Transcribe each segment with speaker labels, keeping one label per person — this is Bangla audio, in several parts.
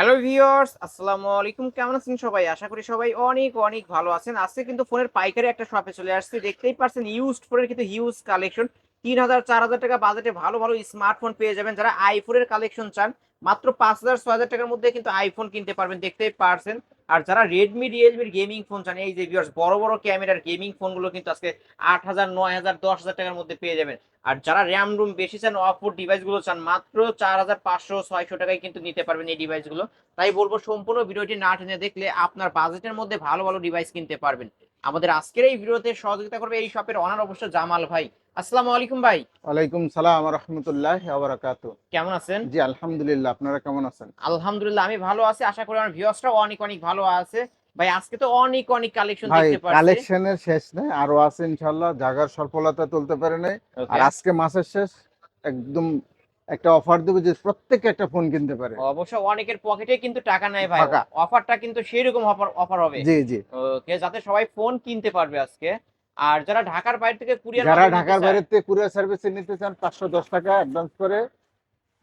Speaker 1: হ্যালো ভিউয়ার্স আসসালামু আলাইকুম কেমন আছেন সবাই? আশা করি সবাই অনেক অনেক ভালো আছেন। আজকে কিন্তু ফোনের পাইকারি একটা শপে চলে আসছে। দেখতেই পারছেন ইউজড ফোনের কিন্তু হিউজ কালেকশন তিন হাজার, চার হাজার টাকা বাজেটে ভালো ভালো স্মার্টফোন পেয়ে যাবেন যারা আইফোনের কালেকশন চান। মাত্র পাঁচ হাজার, ছয় হাজার টাকার মধ্যে কিন্তু আইফোন কিনতে পারবেন, দেখতেই পারছেন। আর যারা রেডমি রিয়েলমির গেমিং ফোন চান, এই যে ভিউয়ার্স বড় বড় ক্যামেরার গেমিং ফোনগুলো কিন্তু আজকে আট হাজার, নয় হাজার, দশ হাজার টাকার মধ্যে পেয়ে যাবেন। আর যারা র্যাম রুম বেশি চান অফোর ডিভাইসগুলো চান, মাত্র চার হাজার পাঁচশো, ছয়শো টাকায় কিন্তু নিতে পারবেন এই ডিভাইসগুলো তাই বলব, সম্পূর্ণ ভিডিওটি না টেনে দেখলে আপনার বাজেটের মধ্যে ভালো ভালো ডিভাইস কিনতে পারবেন। আমাদের আজকের এই ভিডিওতে সহযোগিতা করবে এই শপের অনার অবশ্য জামাল ভাই। আসসালামু আলাইকুম ভাই।
Speaker 2: ওয়ালাইকুম সালাম রহমতুল্লাহ
Speaker 1: কেমন আছেন?
Speaker 2: জি আলহামদুলিল্লাহ। আপনারা কেমন আছেন?
Speaker 1: আলহামদুলিল্লাহ আমি ভালো আছি। আশা করি আমার ভিউয়ার্সরাও অনেক অনেক ভালো আছে। ভাই আজকে তো অনেক অনেক কালেকশন দেখতে পাচ্ছি
Speaker 2: কালেকশনের শেষ নেই আরও আছে ইনশাল্লাহ জাগার স্বল্পলতা তুলতে পারে নাই। আর আজকে মাসের শেষ একদম একটা অফার দেবো যে প্রত্যেকে একটা ফোন কিনতে পারে।
Speaker 1: অবশ্য অনেকের পকেটে কিন্তু টাকা নেই ভাই। অফারটা কিন্তু সেই রকম অফার অফার হবে।
Speaker 2: জি জি।
Speaker 1: ওকে যাতে সবাই ফোন কিনতে পারবে আজকে। আর যারা ঢাকার বাইরে থেকে কুরিয়ার
Speaker 2: যারা ঢাকার বাইরে থেকে কুরিয়ার সার্ভিসে নিতে চান পাঁচশো দশ টাকা অ্যাডভান্স করে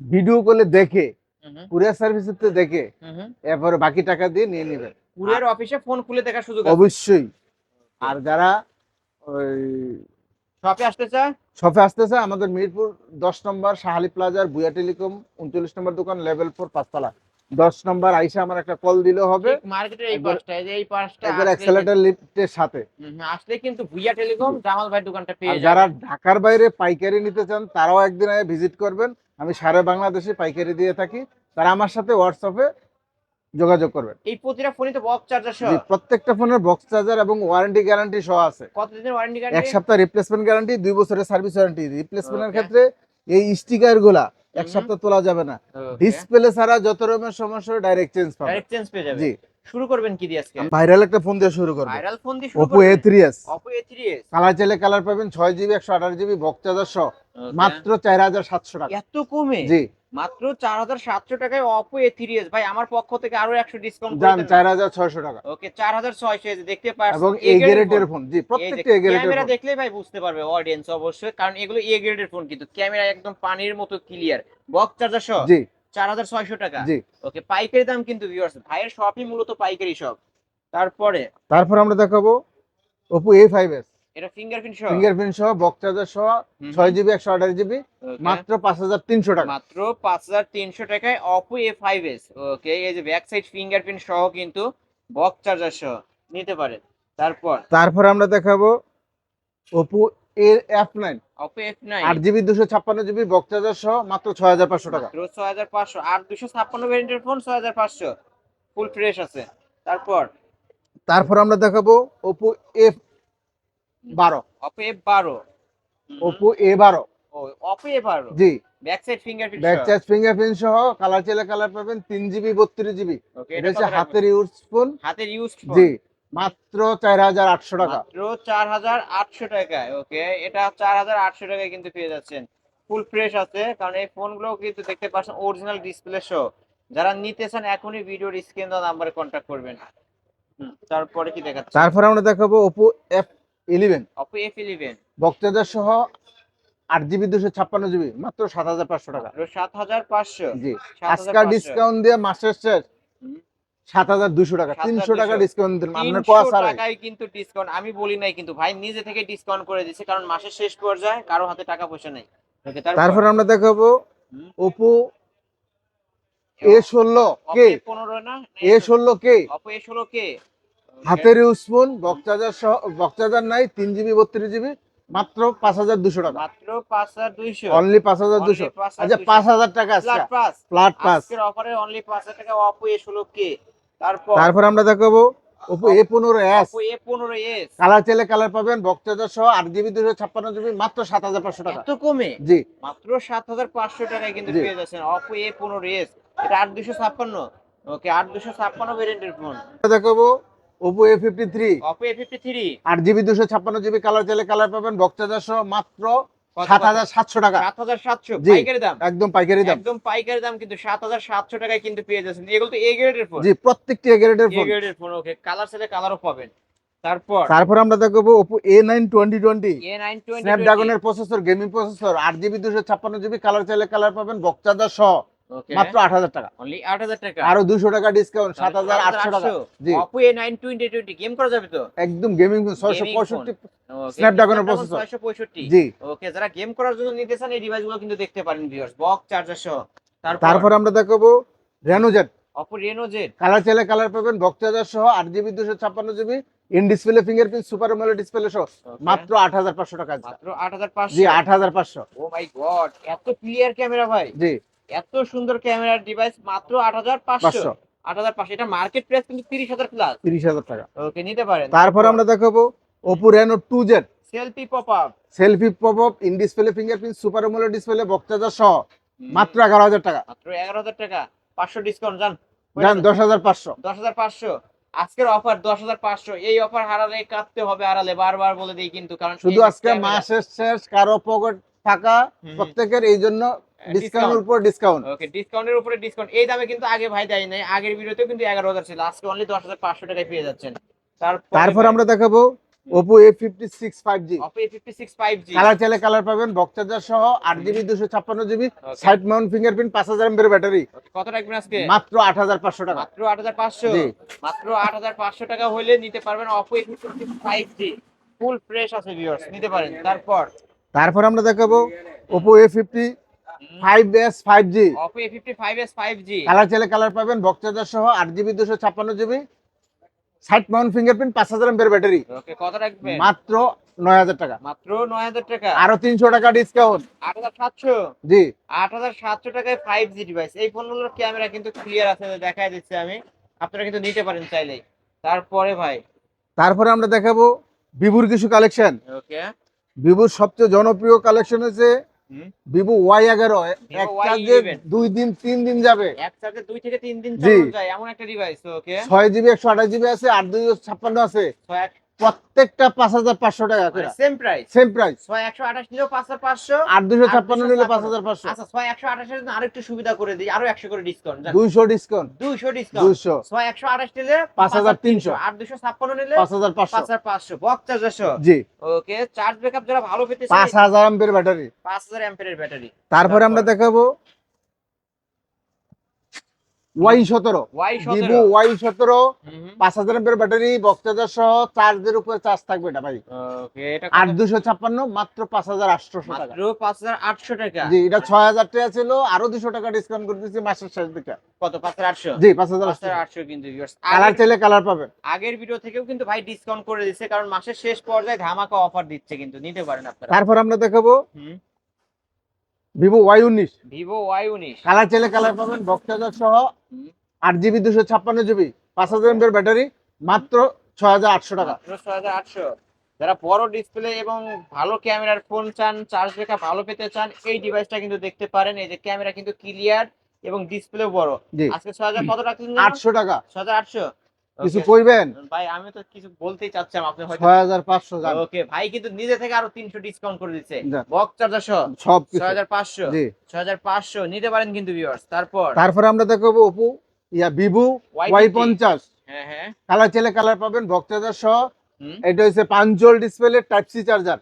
Speaker 2: ভিডিও কলে দেখে কুরিয়ার সার্ভিসে দেখে এরপরে বাকি টাকা দিয়ে নিয়ে নেবেন
Speaker 1: কুরিয়ার অফিসে ফোন খুলে দেখার সুযোগ
Speaker 2: অবশ্যই। আর যারা ওই
Speaker 1: শপে আসতে চায়?
Speaker 2: শপে আসতেছে আমাদের মিরপুর দশ নম্বর শাহালি প্লাজার বুয়া টেলিকম উনচল্লিশ নম্বর দোকান লেভেল ফোর পাঁচতলা। দশ নম্বর আইসা আমার একটা কল দিলেও হবে।
Speaker 1: মার্কেটের এই পাশটা এই পাশটা
Speaker 2: একবার
Speaker 1: আসলে
Speaker 2: লিফটের সাথে।
Speaker 1: আসলে কিন্তু ভুইয়া টেলিকম জামাল ভাই দোকানটা পেয়ে
Speaker 2: যারা
Speaker 1: যারা
Speaker 2: ঢাকার বাইরে পাইকারি নিতে চান তারাও একদিন আগে ভিজিট করবেন। আমি সারা বাংলাদেশে পাইকারি দিয়ে থাকি। তারা আমার সাথে হোয়াটসঅ্যাপে যোগাযোগ করবেন।
Speaker 1: এই প্রতিটা ফোনে তো বক্স চার্জার সহ।
Speaker 2: প্রত্যেকটা ফোনের বক্স চার্জার এবং ওয়ারেন্টি গ্যারান্টি সহ আছে।
Speaker 1: কতদিনের ওয়ারেন্টি গ্যারান্টি এক
Speaker 2: সপ্তাহ রিপ্লেসমেন্ট গ্যারান্টি দুই বছরের সার্ভিস ওয়ারেন্টি রিপ্লেসমেন্টের ক্ষেত্রে এই স্টিকারগুলা এক সপ্তাহ তোলা যাবে না। ডিসপ্লে ছাড়া যত রকমের সমস্যা ডাইরেক্ট চেঞ্জ পাবে
Speaker 1: ডাইরেক্ট চেঞ্জ পেয়ে যাবে
Speaker 2: জি।
Speaker 1: শুরু করবেন কি দিয়ে আজকে?
Speaker 2: ভাইরাল একটা ফোন দিয়ে শুরু করব।
Speaker 1: ভাইরাল ফোন দিয়ে শুরু
Speaker 2: A three
Speaker 1: Oppo A3s
Speaker 2: colour চাইলে কালার পাবেন ছয় জিবি একশো আঠাশ জিবি বক্স চার্জার সহ. মাত্র চার হাজার সাতশো টাকা।
Speaker 1: এত কমে?
Speaker 2: জি।
Speaker 1: মাত্র চার হাজার সাতশো টাকায় অপো এ থ্রি এস ভাই আমার পক্ষ থেকে আরও একশো ডিসকাউন্ট
Speaker 2: যান চার হাজার ছয়শো টাকা।
Speaker 1: ওকে চার হাজার ছয়শো দেখতে পাচ্ছেন
Speaker 2: এবং এ গ্রেডের ফোন জি প্রত্যেকটা এ গ্রেডের
Speaker 1: ক্যামেরা দেখলে ভাই বুঝতে পারবে অডিয়েন্স অবশ্যই কারণ এগুলো এ গ্রেডের ফোন কিন্তু। ক্যামেরা একদম পানির মতো ক্লিয়ার বক্স চার্জার সহ।
Speaker 2: জি।
Speaker 1: চার হাজার ছয়শো টাকা।
Speaker 2: জি।
Speaker 1: ওকে পাইকারি দাম কিন্তু ভিউয়ার্স ভাইয়ের শপই মূলত পাইকারি শপ তারপরে?
Speaker 2: তারপর আমরা দেখাবো ফাইভ এস
Speaker 1: এটা ফিঙ্গারপ্রিন্ট সহ?
Speaker 2: ফিঙ্গারপ্রিন্ট সহ বক্স চার্জার সহ
Speaker 1: হুম,
Speaker 2: ছয় জিবি একশো আঠাশ জিবি মাত্র পাঁচ হাজার তিনশো টাকা।
Speaker 1: মাত্র পাঁচ হাজার তিনশো টাকায় Oppo A five S okay এই যে ব্যাক সাইড ফিঙ্গারপ্রিন্ট সহ কিন্তু বক্স চার্জার সহ নিতে পারেন তারপর?
Speaker 2: তারপর আমরা দেখাবো Oppo A F nine
Speaker 1: Oppo F nine
Speaker 2: আট জিবি দুশো ছাপ্পান্ন জিবি সহ মাত্র ছয় হাজার পাঁচশো টাকা।
Speaker 1: ছয় হাজার পাঁচশো। আর দুশো ছাপ্পান্ন ভ্যারিয়েন্টের ফোন ছয় হাজার পাঁচশো। ফুল ফ্রেশ আছে। তারপর?
Speaker 2: তারপর আমরা দেখাবো ওপো এফ বারো।
Speaker 1: অপো এফ বারো।
Speaker 2: ওপো এ বারো।
Speaker 1: ও অপো এ বারো।
Speaker 2: জি।
Speaker 1: Back side fingerprint
Speaker 2: back charge fingerprint সহ কালার কালার পাবেন তিন জিবি বত্রিশ জিবি।
Speaker 1: ওকে
Speaker 2: এটা হচ্ছে হাতের ইউজ ফোন
Speaker 1: হাতের ইউজ
Speaker 2: জি। মাত্র চার হাজার আটশো টাকা।
Speaker 1: মাত্র চার হাজার আটশো টাকায় ওকে এটা চার হাজার আটশো টাকায় কিন্তু পেয়ে যাচ্ছেন। ফুল ফ্রেশ আছে কারণ এই ফোনগুলো কিন্তু দেখতে পাচ্ছেন অরিজিনাল ডিসপ্লে শো যারা নিতে চান এখনই ভিডিওর স্ক্রিন দেওয়া নাম্বারে কন্ট্যাক্ট করবেন। তারপরে কি দেখাচ্ছে?
Speaker 2: তারপর আমরা দেখাবো Oppo F eleven
Speaker 1: Oppo F eleven
Speaker 2: charger সহ আট জিবি দুশো ছাপ্পান্ন জিবি মাত্র সাত হাজার পাঁচশো টাকা।
Speaker 1: সাত হাজার পাঁচশো।
Speaker 2: জি
Speaker 1: 7,500
Speaker 2: আজকাল ডিসকাউন্ট দিয়ে মাসের শেষ। সাত হাজার দুশো টাকা তিনশো টাকা ডিসকাউন্ট দিন আপনার কোয়া
Speaker 1: টাকায় কিন্তু ডিসকাউন্ট আমি বলি নাই কিন্তু ভাই নিজে থেকে ডিসকাউন্ট করে দিচ্ছে কারণ মাসের শেষ পর্যায়ে কারও হাতে টাকা পয়সা নেই।
Speaker 2: তারপর? আমরা দেখাবো ওপো এ ষোলো কে
Speaker 1: পনেরো না?
Speaker 2: এ ষোলো কে
Speaker 1: অপো এ ষোলো কে
Speaker 2: হাতের ইউজ ফোন বক্স চার্জার সহ বক্স নাই তিন জিবি বত্রিশ জিবি মাত্র পাঁচ হাজার দুশো টাকা।
Speaker 1: মাত্র পাঁচ হাজার দুইশো।
Speaker 2: অনলি পাঁচ হাজার দুশো আচ্ছা পাঁচ হাজার টাকা
Speaker 1: ফ্ল্যাট পাস অফারে অনলি পাঁচ হাজার টাকা অপো এ ষোলো কে তারপর
Speaker 2: আমরা দেখাবো ওপো এ পনেরো এস
Speaker 1: এ পনেরো এস
Speaker 2: কালার চাইলে কালার পাবেন বক্স সহ আট জিবি দুশো ছাপ্পান্ন জিবি মাত্র সাত হাজার পাঁচশো টাকা।
Speaker 1: এত কমে?
Speaker 2: জি।
Speaker 1: মাত্র সাত হাজার পাঁচশো টাকায় কিন্তু
Speaker 2: জি।
Speaker 1: পেয়ে যাচ্ছেন অপো এ পনেরো এস এটা আট দুশো ছাপ্পান্ন। ওকে আট দুশো ছাপ্পান্ন ভেরিয়েন্টের ফোন
Speaker 2: দেখাবো Oppo A fifty three
Speaker 1: A fifty three
Speaker 2: আট জিবি দুশো ছাপ্পান্ন জিবি কালার চাইলে কালার পাবেন চার্জার সহ মাত্র সাত হাজার সাতশো টাকা।
Speaker 1: সাত হাজার সাতশো। পাইকারি দাম?
Speaker 2: একদম পাইকারি দাম।
Speaker 1: একদম পাইকারি দাম কিন্তু সাত হাজার সাতশো টাকায় কিন্তু পেয়ে যাচ্ছেন। এগুলো তো এ গ্রেডের ফোন
Speaker 2: জি প্রত্যেকটি
Speaker 1: এ গ্রেডের
Speaker 2: ফোন
Speaker 1: গ্রেডের ফোন ওকে কালার সাথে কালারও পাবেন। তারপর?
Speaker 2: তারপর আমরা দেখব Oppo A nine twenty twenty
Speaker 1: A nine twenty
Speaker 2: স্ন্যাপড্রাগনের processor gaming processor আট জিবি দুশো ছাপ্পান্ন জিবি কালার চাইলে কালার পাবেন চার্জার সহ। মাত্র আট হাজার টাকা।
Speaker 1: অনলি আট হাজার টাকা?
Speaker 2: আরও দুশো টাকা ডিসকাউন্ট সাত হাজার আটশো টাকা। জি।
Speaker 1: Oppo A nine twenty twenty game করা যাবে তো?
Speaker 2: একদম গেমিং ছয়শো পঁয়ষট্টি
Speaker 1: Okay,
Speaker 2: Snapdragon এর
Speaker 1: Snapdragon
Speaker 2: processor।
Speaker 1: 665
Speaker 2: জি।
Speaker 1: ওকে যারা গেম করার জন্য নিতে চান এই ডিভাইসগুলো কিন্তু দেখতে পারেন ভিউয়ার্স বক্স চার্জার সহ। তারপর?
Speaker 2: আমরা দেখাবো
Speaker 1: অপো রেনো জেড
Speaker 2: কালার চাইলে কালার পাবেন বক্স চার্জার সহ আট জিবি দুশো ছাপ্পান্ন GB in display fingerprint super AMOLED display সহ। মাত্র আট হাজার পাঁচশো টাকা। আছে।
Speaker 1: মাত্র 8500
Speaker 2: জি আট হাজার পাঁচশো।
Speaker 1: ও মাই গড এত ক্লিয়ার ক্যামেরা ভাই।
Speaker 2: জি।
Speaker 1: এত সুন্দর ক্যামেরার ডিভাইস মাত্র আট হাজার
Speaker 2: পাঁচশো।
Speaker 1: 8500 এটা মার্কেট প্রাইস কিন্তু 30000 প্লাস
Speaker 2: তিরিশ হাজার টাকা।
Speaker 1: ওকে নিতে পারেন।
Speaker 2: তারপর আমরা দেখাবো Oppo Reno two Z
Speaker 1: selfie pop up
Speaker 2: selfie pop up in display fingerprint super AMOLED display box charger সহ মাত্র এগারো হাজার টাকা।
Speaker 1: মাত্র 11000 টাকা। 500 ডিসকাউন্ট জান।
Speaker 2: যান দশ হাজার পাঁচশো।
Speaker 1: 10500 আজকের অফার 10500 এই অফার হারালে কাটতে হবে হারালে বারবার বলে দিই কিন্তু কারণ
Speaker 2: শুধু আজকে মাসের শেষ কারও পকেট ফাঁকা প্রত্যেকের এই জন্য ডিসকাউন্টের উপর ডিসকাউন্ট
Speaker 1: ওকে ডিসকাউন্টের উপরে ডিসকাউন্ট এই দামে কিন্তু আগে ভাই দেয় নাই। আগের ভিডিওতেও কিন্তু 11000 ছিল। আজকে অনলি 10500 টাকায় পেয়ে যাচ্ছেন।
Speaker 2: তারপর আমরা দেখাবো six five G
Speaker 1: Oppo A56 5G
Speaker 2: colour চাইলে কালার পাবেন বক্স চার্জার সহ আট জিবি দুশো ছাপ্পান্ন GB
Speaker 1: Okay.
Speaker 2: Side mount fingerprint পাঁচ হাজার এমবের ব্যাটারি
Speaker 1: কত রাখবেন আজকে?
Speaker 2: মাত্র আট হাজার পাঁচশো টাকা।
Speaker 1: মাত্র 8500
Speaker 2: জি।
Speaker 1: মাত্র 8500 টাকা হলে নিতে পারবেন Oppo A56 5G full fresh আছে ভিউয়ার্স নিতে পারেন। তারপর?
Speaker 2: তারপর আমরা দেখাবো Oppo A fifty five S five G
Speaker 1: Oppo A55s 5G
Speaker 2: colour চাইলে কালার পাবেন বক্স চার্জার সহ আট জিবি দুশো ছাপ্পান্ন জিবি সাইড মাউন্ট ফিঙ্গারপ্রিন্ট পাঁচ হাজার ব্যাটারি
Speaker 1: ওকে কত রাখবেন?
Speaker 2: মাত্র নয় হাজার টাকা।
Speaker 1: মাত্র 9000 টাকা।
Speaker 2: আরও তিনশো টাকা ডিসকাউন্ট
Speaker 1: 8700
Speaker 2: জি।
Speaker 1: আট হাজার সাতশো টাকায় ফাইভ জি ডিভাইস এই ফোনগুলোর ক্যামেরা কিন্তু ক্লিয়ার আছে দেখাই দিচ্ছি আমি। আপনারা কিন্তু নিতে পারেন চাইলেই। তারপরে ভাই?
Speaker 2: তারপরে আমরা দেখাবো ভিভোর কিছু কালেকশন
Speaker 1: ওকে
Speaker 2: ভিভোর সবচেয়ে জনপ্রিয় কালেকশন হচ্ছে। ভিভো ওয়াই এগারো? এক চার্জে দুই দিন তিন দিন যাবে।
Speaker 1: এক চার্জে দুই থেকে তিন দিন। যায় এমন একটা ডিভাইস ওকে
Speaker 2: ছয় জিবি একশো আঠাশ জিবি আছে আট দুই ছাপ্পান্ন আছে। প্রত্যেকটা পাঁচ হাজার পাঁচশো টাকা করে।
Speaker 1: সেম প্রাইস
Speaker 2: সেম প্রাইস
Speaker 1: ছয় একশো আঠাশ নিলেও পাঁচ হাজার পাঁচশো।
Speaker 2: আট দুশো ছাপ্পান্ন নিলে পাঁচ হাজার পাঁচশো।
Speaker 1: আচ্ছা ছয় একশো আঠাশের জন্য আরও একটু সুবিধা করে দিই। আরও একশো করে ডিসকাউন্ট
Speaker 2: দুইশো ডিসকাউন্ট
Speaker 1: দুইশো ডিসকাউন্ট
Speaker 2: দুইশো।
Speaker 1: ছয় একশো আঠাশ নিলে
Speaker 2: 5300
Speaker 1: আর দুশো ছাপ্পান্ন নিলে
Speaker 2: পাঁচ হাজার
Speaker 1: পাঁচ
Speaker 2: পাঁচশো
Speaker 1: হাজার পাঁচশো। বক্স চার্জার
Speaker 2: জি।
Speaker 1: ওকে চার্জ ব্যাকআপ যারা ভালো পেতে
Speaker 2: পাঁচ হাজার আম্পের ব্যাটারি
Speaker 1: পাঁচ হাজার অ্যাম্পিয়ারের ব্যাটারি
Speaker 2: তারপরে আমরা দেখাবো ওয়াই সতেরো। ভিভো ওয়াই সতেরো। পাঁচ হাজার এমপের ব্যাটারি চার্জার সহ চার্জের উপরে চার্জ থাকবে এটা ভাই। আট দুশো ছাপ্পান্ন মাত্র পাঁচ হাজার আটশো টাকা।
Speaker 1: পাঁচ হাজার আটশো টাকা?
Speaker 2: জি এটা ছয় হাজার টাকা ছিল আরও দুশো টাকা ডিসকাউন্ট করে দিচ্ছি মাসের শেষ দিকে।
Speaker 1: কত? পাঁচ হাজার আটশো?
Speaker 2: জি পাঁচ হাজার
Speaker 1: আটশো। কিন্তু।
Speaker 2: কালার চাইলে কালার পাবেন
Speaker 1: আগের ভিডিও থেকেও কিন্তু ভাই ডিসকাউন্ট করে দিচ্ছে কারণ মাসের শেষ পর্যায়ে ধামাকা অফার দিচ্ছে কিন্তু নিতে পারেন আপনারা।
Speaker 2: তারপর আমরা দেখাবো ভিভো ওয়াই উনিশ।
Speaker 1: ভিভো ওয়াই উনিশ।
Speaker 2: কালার চাইলে কালার পাবেন চার্জার সহ। আট জিবি দুশো ছাপ্পান্ন জিবি পাঁচ হাজার এমপের ব্যাটারি মাত্র ছয় হাজার আটশো টাকা।
Speaker 1: ছয় হাজার আটশো। যারা বড় ডিসপ্লে এবং ভালো ক্যামেরার ফোন চান চার্জ ব্যাকআপ ভালো পেতে চান এই ডিভাইসটা কিন্তু দেখতে পারেন। এই যে ক্যামেরা কিন্তু ক্লিয়ার এবং ডিসপ্লে বড়। আজকে ছয় হাজার কত রাখলেন
Speaker 2: আটশো টাকা।
Speaker 1: ছয় হাজার আটশো?
Speaker 2: কিছু কইবেন?
Speaker 1: ভাই আমি তো কিছু বলতেই চাচ্ছিলাম আপনি হয়তো
Speaker 2: ছয় হাজার পাঁচশো জান
Speaker 1: ওকে ভাই কিন্তু নিজে থেকে আরও তিনশো ডিসকাউন্ট করে দিচ্ছে।
Speaker 2: যাক।
Speaker 1: বক্স চার্জার সহ।
Speaker 2: সব কিছু
Speaker 1: ছয় হাজার পাঁচশো।
Speaker 2: জি।
Speaker 1: ছয় হাজার পাঁচশো। নিতে পারেন কিন্তু ভিউয়ার্স তারপর
Speaker 2: তারপর আমরা দেখাবো ওপো ইয়া ভিভো ওয়াই পঞ্চাশ।
Speaker 1: হ্যাঁ হ্যাঁ।
Speaker 2: কালার চাইলে কালার পাবেন বক্স সহ। এটা হচ্ছে punch hole display type C charger.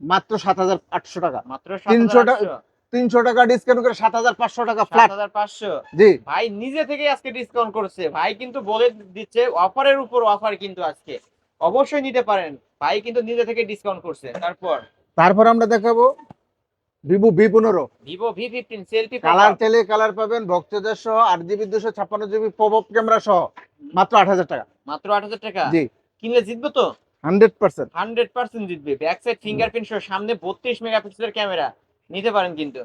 Speaker 2: মাত্র সাত হাজার আটশো টাকা।
Speaker 1: মাত্র
Speaker 2: 300
Speaker 1: 300
Speaker 2: টাকা- তিনশো টাকা ডিসকাউন্ট করে সাত হাজার পাঁচশো টাকা
Speaker 1: সাত হাজার পাঁচশো।
Speaker 2: জি।
Speaker 1: ভাই নিজে থেকে আজকে ডিসকাউন্ট করছে। ভাই কিন্তু বলে দিচ্ছে অফারের উপর অফার কিন্তু আজকে। অবশ্যই নিতে পারেন। ভাই কিন্তু নিজে থেকে ডিসকাউন্ট করছে। তারপর?
Speaker 2: তারপর আমরা দেখাবো ভিভো ভি পনেরো।
Speaker 1: Vivo V fifteen selfie
Speaker 2: colour চাইলে কালার পাবেন বক্স সহ আট জিবি দুশো ছাপ্পান্ন জিবি পপ ক্যামেরা সহ মাত্র আট হাজার টাকা।
Speaker 1: মাত্র আট হাজার টাকা?
Speaker 2: জি।
Speaker 1: কিনলে জিতবে তো?
Speaker 2: Hundred percent.
Speaker 1: হান্ড্রেড পার্সেন্ট জিতবে। ব্যাক সাইড ফিঙ্গারপ্রিন্ট সহ সামনে বত্রিশ মেগাপিক্সেলের ক্যামেরা। নিতে পারেন কিন্তু।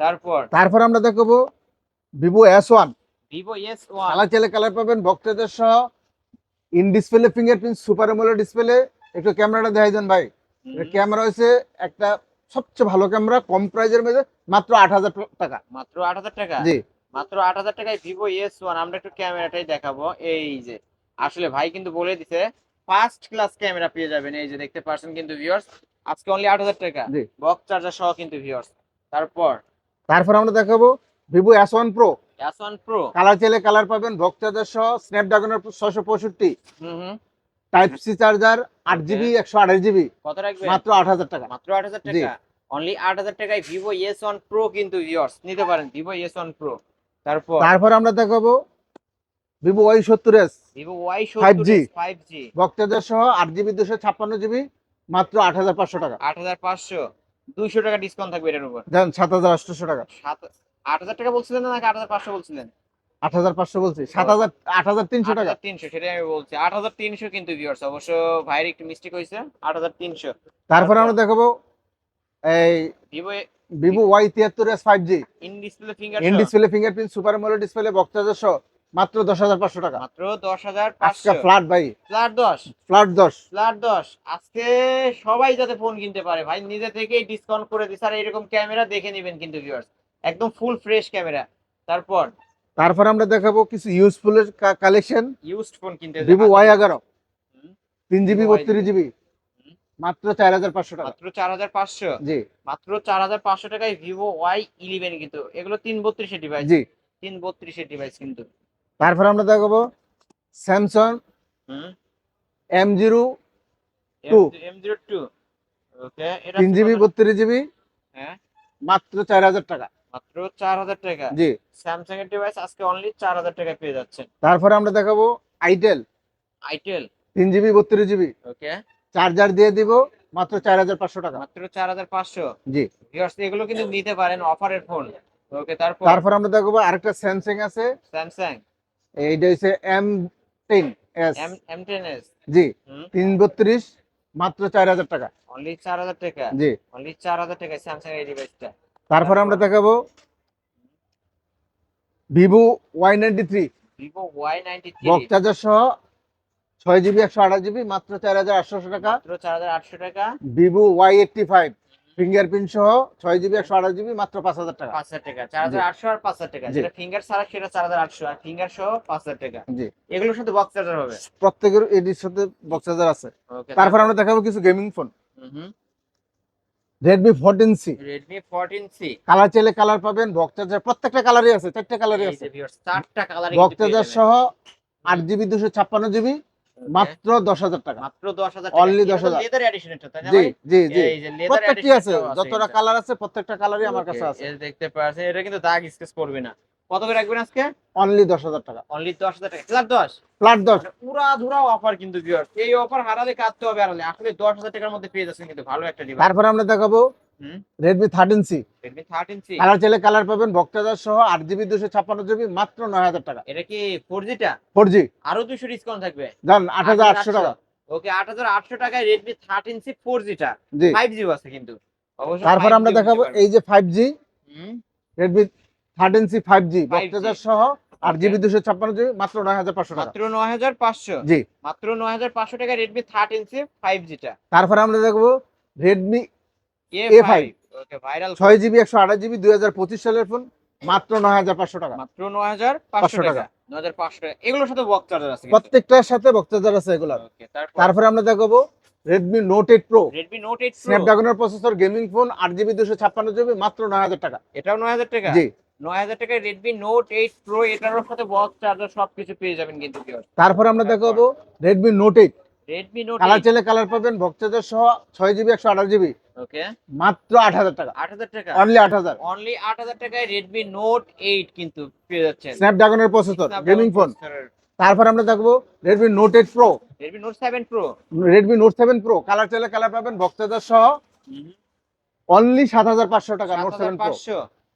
Speaker 1: তারপর?
Speaker 2: তারপর আমরা দেখাবো Vivo S one.
Speaker 1: Vivo S one.
Speaker 2: Colour চাইলে কালার পাবেন চার্জার সহ in display fingerprint super AMOLED display একটু ক্যামেরাটা দেখাই দেন ভাই। ক্যামেরা হয়েছে একটা সবচেয়ে ভালো ক্যামেরা কম প্রাইজের মধ্যে মাত্র আট হাজার টাকা।
Speaker 1: মাত্র আট হাজার টাকা?
Speaker 2: জি।
Speaker 1: মাত্র আট হাজার টাকায় ভিভো এস ওয়ান আমরা একটু ক্যামেরাটাই দেখাবো। এই যে আসলে ভাই কিন্তু বলে দিছে ফার্স্ট ক্লাস ক্যামেরা পেয়ে যাবেন। এই যে দেখতে পাচ্ছেন কিন্তু ভিউয়ার্স আজকে অনলি আট হাজার টাকা।
Speaker 2: জি।
Speaker 1: বক্স চার্জার সহ কিন্তু ভিউয়ার্স তারপর?
Speaker 2: তারপর আমরা দেখাবো Vivo S one pro
Speaker 1: S one pro
Speaker 2: colour চাইলে কালার পাবেন বক্স চার্জার সহ স্ন্যাপড্রাগনের ছয়শো পঁয়ষট্টি।
Speaker 1: হুম হুম।
Speaker 2: টাইপ সি চার্জার আট জিবি একশো আঠাশ জিবি
Speaker 1: কত রাখবে?
Speaker 2: মাত্র আট হাজার টাকা।
Speaker 1: মাত্র আট হাজার
Speaker 2: জি।
Speaker 1: টাকা। অনলি আট হাজার টাকায় ভিভো এস ওয়ান প্রো কিন্তু ভিউয়ার্স নিতে পারেন ভিভো এস ওয়ান প্রো তারপর?
Speaker 2: তারপর আমরা দেখাবো ভিভো ওয়াই সত্তর S
Speaker 1: Vivo Y
Speaker 2: 5G
Speaker 1: five G
Speaker 2: বক্তাদের সহ আট জিবি দুশো ছাপ্পান্ন জিবি মাত্র আট হাজার পাঁচশো টাকা।
Speaker 1: আট হাজার পাঁচশো দুইশো টাকা ডিসকাউন্ট থাকবে এটার উপর।
Speaker 2: দেন সাত হাজার আটশোশো টাকা।
Speaker 1: সাত আট হাজার টাকা বলছিলেন না নাকি আট হাজার পাঁচশো বলছিলেন?
Speaker 2: বলছি। টাকা।
Speaker 1: সেটাই আমি বলছি। কিন্তু ভিউয়ার্স অবশ্য ভাইয়ের একটু মিস্টেক
Speaker 2: তারপর আমরা দেখাবো এই
Speaker 1: Vivo
Speaker 2: Vivo
Speaker 1: in display finger
Speaker 2: in display fingerprint super display বক্তাদের সহ। মাত্র টাকা।
Speaker 1: মাত্র
Speaker 2: আজকে ফ্ল্যাট ভাই।
Speaker 1: ফ্ল্যাট দশ।
Speaker 2: ফ্ল্যাট দশ।
Speaker 1: ফ্ল্যাট দশ। আজকে সবাই যাতে ফোন কিনতে পারে ভাই নিজে থেকেই ডিসকাউন্ট করে দিচ্ছে আর এরকম ক্যামেরা দেখে নেবেন কিন্তু ভিউয়ার্স একদম ফুল ফ্রেশ ক্যামেরা তারপর
Speaker 2: তারপর আমরা দেখাবো কিছু ইউজফুল কালেকশন
Speaker 1: ইউজড ফোন কিনতে
Speaker 2: ভিভো ওয়াই এগারো। তিন জিবি বত্রিশ জিবি মাত্র চার হাজার পাঁচশো টাকা।
Speaker 1: মাত্র চার হাজার পাঁচশো?
Speaker 2: জি।
Speaker 1: মাত্র চার হাজার পাঁচশো টাকায় ভিভো ওয়াই ইলেভেন কিন্তু। এগুলো তিন বত্রিশের ডিভাইস
Speaker 2: জি।
Speaker 1: তিন বত্রিশের ডিভাইস কিন্তু।
Speaker 2: তারপর আমরা দেখাবো স্যামসাং
Speaker 1: হুম।
Speaker 2: M zero Two.
Speaker 1: M zero two okay এটা
Speaker 2: তিন জিবি বত্রিশ জিবি
Speaker 1: হ্যাঁ।
Speaker 2: মাত্র চার হাজার টাকা।
Speaker 1: মাত্র চার হাজার টাকা।
Speaker 2: জি।
Speaker 1: স্যামসাং এর ডিভাইস আজকে অনলি চার হাজার টাকায় পেয়ে যাচ্ছেন।
Speaker 2: তারপরে আমরা দেখাবো আইটেল
Speaker 1: আইটেল
Speaker 2: তিন জিবি বত্রিশ জিবি।
Speaker 1: ওকে
Speaker 2: চার্জার দিয়ে দিব মাত্র চার হাজার পাঁচশো টাকা।
Speaker 1: মাত্র চার হাজার পাঁচশো?
Speaker 2: জি।
Speaker 1: ভিউয়ার্স এগুলো কিন্তু নিতে পারেন অফারের ফোন ওকে তারপর?
Speaker 2: তারপর আমরা দেখাবো আরেকটা স্যামসাং আছে।
Speaker 1: স্যামসাং
Speaker 2: এইটা হচ্ছে M ten S
Speaker 1: M M ten S
Speaker 2: জি। তিন বত্রিশ মাত্র চার হাজার টাকা।
Speaker 1: অনলি চার হাজার টাকা?
Speaker 2: জি।
Speaker 1: অনলি চার হাজার টাকা স্যামসাং এই ডিভাইসটা
Speaker 2: তারপর আমরা দেখাবো Vivo Y ninety three.
Speaker 1: Vivo Y ninety
Speaker 2: charger সহ ছয় জিবি একশো আঠাশ জিবি মাত্র চার হাজার আটশো টাকা।
Speaker 1: চার হাজার আটশো টাকা।
Speaker 2: Vivo Y eighty five fingerprint সহ ছয় জিবি একশো আঠাশ জিবি মাত্র পাঁচ হাজার টাকা।
Speaker 1: পাঁচ হাজার টাকা চার হাজার আটশো আর পাঁচ হাজার টাকা। যেটা ফিঙ্গার ছাড়া সেটা চার হাজার আটশো আর ফিঙ্গার সহ পাঁচ হাজার টাকা।
Speaker 2: জি।
Speaker 1: এগুলোর সাথে বক্স চার্জার হবে?
Speaker 2: প্রত্যেকের এটির সাথে বক্স চার্জার আছে। তারপর আমরা দেখাবো কিছু গেমিং ফোন।
Speaker 1: হুম।
Speaker 2: Redmi fourteen C
Speaker 1: Redmi fourteen C
Speaker 2: colour চাইলে কালার পাবেন বক্তাজার প্রত্যেকটা কালারই আছে চারটে কালারই আছে।
Speaker 1: চারটা কালার
Speaker 2: বক্তাজার সহ আট জিবি দুশো ছাপ্পান্ন জিবি মাত্র দশ হাজার টাকা।
Speaker 1: মাত্র দশ হাজার
Speaker 2: Only 10,000
Speaker 1: লেদার এডিশন এটা তাই না
Speaker 2: জি? জি জি। প্রত্যেকটি আছে যতটা। কালার আছে প্রত্যেকটা কালারই আমার কাছে আছে।
Speaker 1: দেখতে পাচ্ছেন এটা কিন্তু দাগ স্কেচ করবে না। কত করে রাখবেন আজকে?
Speaker 2: অনলি দশ হাজার টাকা।
Speaker 1: অনলি দশ হাজার টাকা। ফ্ল্যাট দশ?
Speaker 2: ফ্ল্যাট দশ।
Speaker 1: মানে পুরা ধুরা অফার কিন্তু এই অফার হারালে কাটতে হবে আরালে আসলে দশ হাজার টাকার মধ্যে পেয়ে যাচ্ছেন কিন্তু ভালো একটা ডিভাইস
Speaker 2: তারপরে আমরা দেখাবো Redmi thirteen C
Speaker 1: Redmi thirteen C
Speaker 2: colour চাইলে কালার পাবেন চার্জার সহ আট জিবি দুশো ছাপ্পান্ন জিবি মাত্র নয় হাজার টাকা।
Speaker 1: এটা কি ফোর জিটা
Speaker 2: ফোর জি
Speaker 1: আরও দুশো ডিসকাউন্ট থাকবে।
Speaker 2: জান আট হাজার আটশো টাকা।
Speaker 1: ওকে আট হাজার আটশো টাকায় রেডমি থার্টিন সি ফোর জিটা ফাইভ জিও আছে কিন্তু।
Speaker 2: তারপর আমরা দেখাবো এই যে five G Redmi thirteen C five G box
Speaker 1: 5G
Speaker 2: charger সহ আট জিবি দুশো ছাপ্পান্ন জিবি মাত্র নয় হাজার পাঁচশো
Speaker 1: মাত্র নয় হাজার পাঁচশো?
Speaker 2: জি।
Speaker 1: মাত্র নয় হাজার পাঁচশো টাকা রেডমি থার্টিন সি ফাইভ জিটা
Speaker 2: তারপরে আমরা দেখব রেডমি
Speaker 1: এ ফাইভ
Speaker 2: ছয় জিবি একশো আঠাশ জিবি দুই হাজার পঁচিশ সালের ফোন মাত্র নয় হাজার পাঁচশো টাকা।
Speaker 1: মাত্র নয় হাজার পাঁচশো টাকা। নয় হাজার পাঁচশো টাকা। এগুলোর সাথে চার্জার আছে
Speaker 2: প্রত্যেকটার সাথে চার্জার আছে এগুলার।
Speaker 1: তারপর?
Speaker 2: তারপরে আমরা দেখাবো Redmi Note eight Pro
Speaker 1: Redmi Note eight
Speaker 2: স্ন্যাপড্রাগনের processor gaming phone আট জিবি দুশো ছাপ্পান্ন জিবি মাত্র নয় হাজার টাকা।
Speaker 1: এটাও নয় হাজার টাকা?
Speaker 2: জি।
Speaker 1: নয় হাজার টাকায় রেডমি নোট এইট প্রো এটারও সাথে বক্স চার্জার সবকিছু পেয়ে যাবেন কিন্তু
Speaker 2: তারপরে আমরা দেখাবো Redmi Note eight
Speaker 1: Redmi Note
Speaker 2: colour চাইলে কালার পাবেন বক্স চার্জার সহ ছয় জিবি একশো আঠাশ জিবি
Speaker 1: ওকে
Speaker 2: মাত্র আট হাজার টাকা।
Speaker 1: আট হাজার টাকা।
Speaker 2: অনলি আট হাজার।
Speaker 1: অনলি আট হাজার টাকায় রেডমি নোট এইট কিন্তু পেয়ে যাচ্ছেন।
Speaker 2: স্ন্যাপড্রাগনের প্রসেসর গেমিং ফোন তারপর আমরা দেখব Redmi Note eight Pro
Speaker 1: Redmi Note seven Pro
Speaker 2: Redmi Note seven Pro colour চাইলে কালার পাবেন বক্স চার্জার সহ অনলি সাত হাজার পাঁচশো টাকা নোট সেভেন প্রো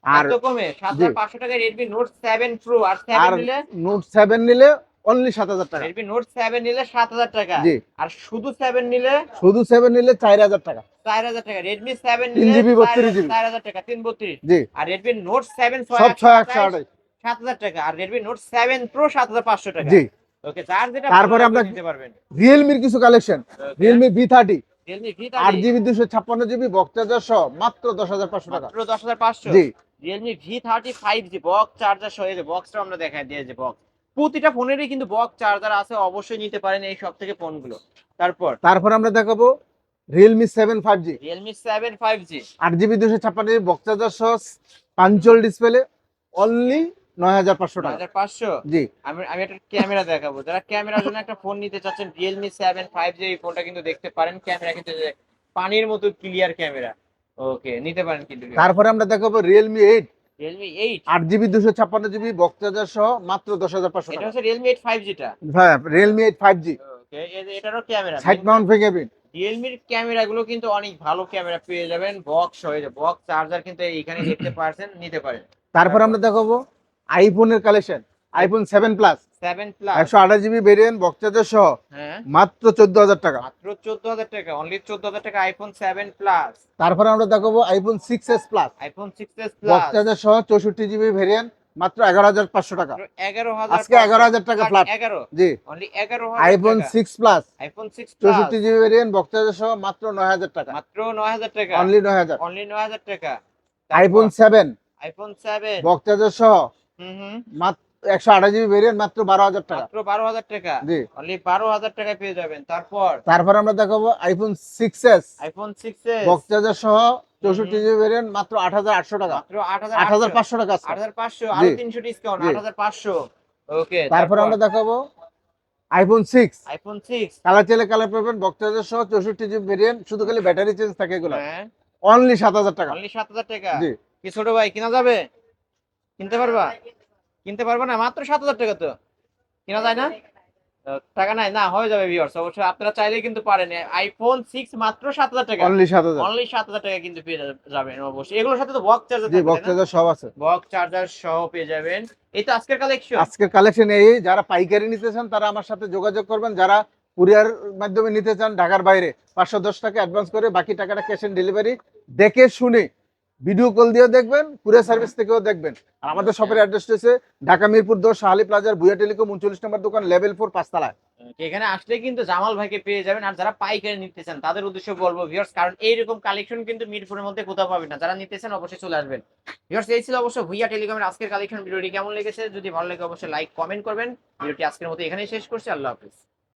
Speaker 2: আর
Speaker 1: কমে সাত
Speaker 2: জি।
Speaker 1: হাজার পাঁচশো টাকায় রেডমি নোট সেভেন প্রো আর
Speaker 2: আর
Speaker 1: সেভেন নিলে
Speaker 2: নোট সেভেন নিলে অনলি সাত হাজার টাকা।
Speaker 1: রেডমি নোট সেভেন নিলে সাত হাজার টাকা
Speaker 2: জি।
Speaker 1: আর শুধু সেভেন নিলে
Speaker 2: শুধু সেভেন নিলে চার হাজার টাকা।
Speaker 1: চার হাজার টাকা রেডমি সেভেন নিলে
Speaker 2: GB, বত্রিশ GB
Speaker 1: চার হাজার টাকা তিন বত্রিশ।
Speaker 2: জি।
Speaker 1: আর রেডমি নোট সেভেন
Speaker 2: সব ছয় একশো আঠাশ
Speaker 1: সাত হাজার টাকা আর সেভেন প্রো সাত হাজার পাঁচশো টাকা।
Speaker 2: জি।
Speaker 1: ওকে যেটা
Speaker 2: তারপরে আমরা-
Speaker 1: নিতে পারবেন।
Speaker 2: রিয়েলমির কিছু কালেকশন রিয়েলমি বি থার্টি আট জিবি দুশো ছাপ্পান্ন জিবি বক্স চার্জার মাত্র দশ হাজার পাঁচশো টাকা।
Speaker 1: মাত্র দশ হাজার পাঁচশো।
Speaker 2: জি।
Speaker 1: Realme V thirty five G box charger সহ যে বক্সটা আমরা দেখাই দিয়ে যে বক্স প্রতিটা ফোনেরই কিন্তু বক্স চার্জার আছে অবশ্যই নিতে পারেন এই সব থেকে ফোনগুলো। তারপর?
Speaker 2: তারপর আমরা দেখাবো Realme seven five G
Speaker 1: Realme seven five G
Speaker 2: আট জিবি দুশো ছাপ্পান্ন জিবি বক্স চার্জার সহ পাঞ্চল ডিসপ্লে অনলি নয় হাজার পাঁচশো টাকা।
Speaker 1: হাজার পাঁচশো?
Speaker 2: জি।
Speaker 1: আমি আমি একটা ক্যামেরা দেখাবো। যারা ক্যামেরার জন্য একটা ফোন নিতে চাচ্ছেন ফাইভ জি এই ফোনটা কিন্তু দেখতে পারেন। ক্যামেরা কিন্তু পানির মতো ক্লিয়ার ক্যামেরা। ওকে নিতে পারেন কিন্তু
Speaker 2: তারপরে আমরা দেখাবো রিয়েলমি এইট
Speaker 1: রিয়েলমি এইট
Speaker 2: আট জিবি দুশো ছাপ্পান্ন জিবি বক্তাজার সহ মাত্র দশ হাজার পাঁচশো
Speaker 1: এটা হচ্ছে রিয়েলমি এইট ফাইভ জিটা
Speaker 2: হ্যাঁ Realme eight five G
Speaker 1: okay এটারও ক্যামেরা।
Speaker 2: সাইড মাউন্ট ফিঙ্গারপ্রিন্ট
Speaker 1: রিয়েলমির ক্যামেরাগুলো কিন্তু অনেক ভালো ক্যামেরা পেয়ে যাবেন। বক্স হয়ে যাবে বক্স চার্জার কিন্তু এইখানে দেখতে পারছেন নিতে পারেন।
Speaker 2: তারপর আমরা দেখাবো আইফোনের collection iPhone seven plus
Speaker 1: seven plus
Speaker 2: একশো আঠাশ জিবি ভেরিয়েন্ট বক্তাজার সহ
Speaker 1: হ্যাঁ।
Speaker 2: মাত্র চোদ্দ হাজার টাকা।
Speaker 1: মাত্র চোদ্দ হাজার টাকা অনলি চোদ্দ হাজার টাকা আইফোন সেভেন প্লাস
Speaker 2: তারপরে আমরা দেখাবো iPhone six S plus
Speaker 1: iPhone six S plus
Speaker 2: বক্তাজার সহ চৌষট্টি জিবি ভেরিয়েন্ট মাত্র এগারো হাজার পাঁচশো টাকা।
Speaker 1: এগারো হাজার
Speaker 2: আজকে এগারো হাজার টাকা ফ্ল্যাট
Speaker 1: এগারো।
Speaker 2: জি।
Speaker 1: অনলি এগারো
Speaker 2: iPhone six plus
Speaker 1: iPhone six
Speaker 2: চৌষট্টি জিবি ভেরিয়েন্ট বক্তাজার সহ মাত্র নয় হাজার টাকা।
Speaker 1: মাত্র নয় হাজার টাকা।
Speaker 2: অনলি নয় হাজার।
Speaker 1: অনলি নয় হাজার টাকা।
Speaker 2: আইফোন সেভেন
Speaker 1: আইফোন সেভেন
Speaker 2: বক্তাজার সহ মাত্র একশো আঠাশ জিবি ভেরিয়েন্ট মাত্র বারো হাজার টাকা।
Speaker 1: মাত্র বারো হাজার টাকা।
Speaker 2: জি।
Speaker 1: অনলি বারো হাজার টাকায় পেয়ে যাবেন। তারপর?
Speaker 2: তারপর আমরা দেখাবো iPhone six S
Speaker 1: iPhone six S
Speaker 2: সহ চৌষট্টি জিবি ভেরিয়েন্ট মাত্র আট হাজার আটশো টাকা।
Speaker 1: মাত্র আট হাজার
Speaker 2: পাঁচশো টাকা
Speaker 1: আট হাজার পাঁচশো।
Speaker 2: জি।
Speaker 1: তিনশো ডিসকাউন্ট আট হাজার পাঁচশো। ওকে
Speaker 2: তারপর আমরা দেখাবো iPhone six
Speaker 1: iPhone six
Speaker 2: colour চাইলে কালার পাবেন সহ চৌষট্টি জিবি ভেরিয়েন্ট শুধু খালি ব্যাটারি চেঞ্জ থাকে এগুলো।
Speaker 1: হ্যাঁ।
Speaker 2: অনলি সাত হাজার টাকা।
Speaker 1: অনলি সাত হাজার টাকা।
Speaker 2: জি।
Speaker 1: কি ছোট ভাই কিনা যাবে? কিনতে পারবা? কিনতে পারবা না? মাত্র সাত হাজার টাকা তো। কিনা যায় না? টাকা নাই। না হয়ে যাবে ভিউয়ার্স অবশ্যই আপনারা চাইলে কিন্তু পারেন। আইফোন সিক্স মাত্র সাত হাজার টাকা।
Speaker 2: অনলি সাত হাজার।
Speaker 1: অনলি সাত হাজার টাকা কিন্তু পেয়ে যাবেন অবশ্যই এগুলোর সাথে তো বক্স চার্জার
Speaker 2: জি চার্জার সব আছে।
Speaker 1: বক্স চার্জার সহ পেয়ে যাবেন। এই তো আজকের কালেকশন
Speaker 2: আজকের কালেকশন এই যারা পাইকারি নিতে চান তারা আমার সাথে যোগাযোগ করবেন। যারা কুরিয়ার মাধ্যমে নিতে চান ঢাকার বাইরে পাঁচশো দশ টাকা অ্যাডভান্স করে বাকি টাকাটা ক্যাশ অন ডেলিভারি দেখে শুনে ভিডিও কল দিয়েও দেখবেন, কুরিয়ার সার্ভিস থেকেও দেখবেন। আর আমাদের শপের অ্যাড্রেস হচ্ছে ঢাকা মিরপুর দশ, শাহালি প্লাজার বুয়া টেলিকম উনচল্লিশ নম্বর দোকান লেভেল ফোর পাঁচতলায়।
Speaker 1: এখানে আসলে কিন্তু জামাল ভাইকে পেয়ে যাবেন। আর যারা পাইকারি নিতে চান, তাদের উদ্দেশ্যে বলব ভিউয়ার্স কারণ এইরকম কালেকশন কিন্তু মিরপুরের মধ্যে কোথাও পাবেন না। যারা নিতে চান, অবশ্যই চলে আসবেন। ভিউয়ার্স এই ছিল অবশ্য ভুইয়া টেলিকমের আজকের কালেকশন ভিডিওটি কেমন লেগেছে? যদি ভালো লাগে, অবশ্যই লাইক কমেন্ট করবেন। ভিডিওটি আজকের মতো এখানেই শেষ করছি। আল্লাহ হাফিজ।